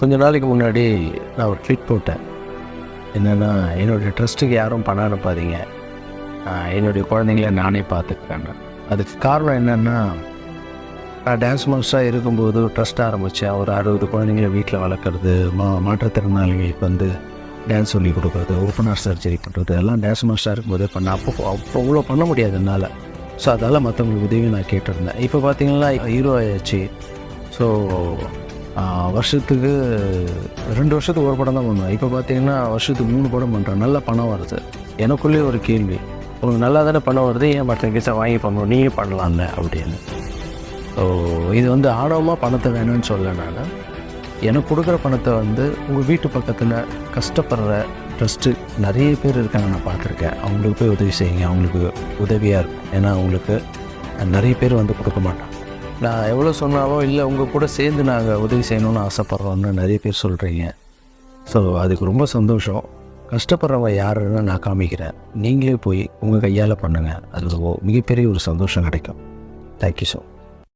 கொஞ்ச நாளைக்கு முன்னாடி நான் ஒரு ட்வீட் போட்டேன். என்னென்னா என்னுடைய ட்ரஸ்ட்டுக்கு யாரும் பணம் அனுப்பாதீங்க. என்னுடைய குழந்தைங்கள நானே பார்த்துக்கிறேன். அதுக்கு காரணம் என்னென்னா நான் டான்ஸ் மாஸ்டராக இருக்கும்போது ட்ரஸ்ட் ஆரம்பித்தேன் ஒரு அறுபது குழந்தைங்கள வீட்டில் வளர்க்குறது மா மாற்றுத்திறனாளிகளுக்கு வந்து டான்ஸ் சொல்லி கொடுக்குறது ஓப்பனர் சர்ஜரி பண்ணுறது எல்லாம் டான்ஸ் மாஸ்டராக இருக்கும்போதே பண்ண அப்போ அப்போ அவ்வளோ பண்ண முடியாது என்னால். ஸோ அதால் மற்றவங்களுக்கு உதவி நான் கேட்டிருந்தேன். இப்போ பார்த்தீங்கன்னா ஹீரோ ஆயாச்சு ஸோ வருஷத்துக்கு ரெண்டு வருஷத்துக்கு ஒரு படம் தான் பண்ணுவேன். இப்போ பார்த்தீங்கன்னா வருஷத்துக்கு மூணு படம் பண்ணுறேன் நல்ல பணம் வருது. எனக்குள்ளேயே ஒரு கேள்வி. உங்களுக்கு நல்லா தானே பணம் வருது? ஏன் மற்ற கேஸாக வாங்கி பண்ணணும்? நீங்கள் பண்ணலாம்ல அப்படின்னு. ஸோ இது வந்து ஆடவமாக பணத்தை வேணும்னு சொல்ல நான். எனக்கு கொடுக்குற பணத்தை வந்து உங்கள் வீட்டு பக்கத்தில் கஷ்டப்படுற ட்ரஸ்ட்டு நிறைய பேர் இருக்காங்க நான் பார்த்துருக்கேன். அவங்களுக்கு போய் உதவி செய்யுங்க. அவங்களுக்கு உதவியாக இருக்கும். ஏன்னா அவங்களுக்கு நிறைய பேர் வந்து கொடுக்க மாட்டாங்க. நான் எவ்வளோ சொன்னாலும் இல்லை உங்கள் கூட சேர்ந்து நாங்கள் உதவி செய்யணும்னு ஆசைப்பட்றோன்னு நிறைய பேர் சொல்கிறீங்க ஸோ அதுக்கு ரொம்ப சந்தோஷம். கஷ்டப்படுறவங்க யாருன்னு நான் காமிக்கிறேன். நீங்களே போய் உங்கள் கையால் பண்ணுங்கள் அது மிகப்பெரிய ஒரு சந்தோஷம் கிடைக்கும். Thank you so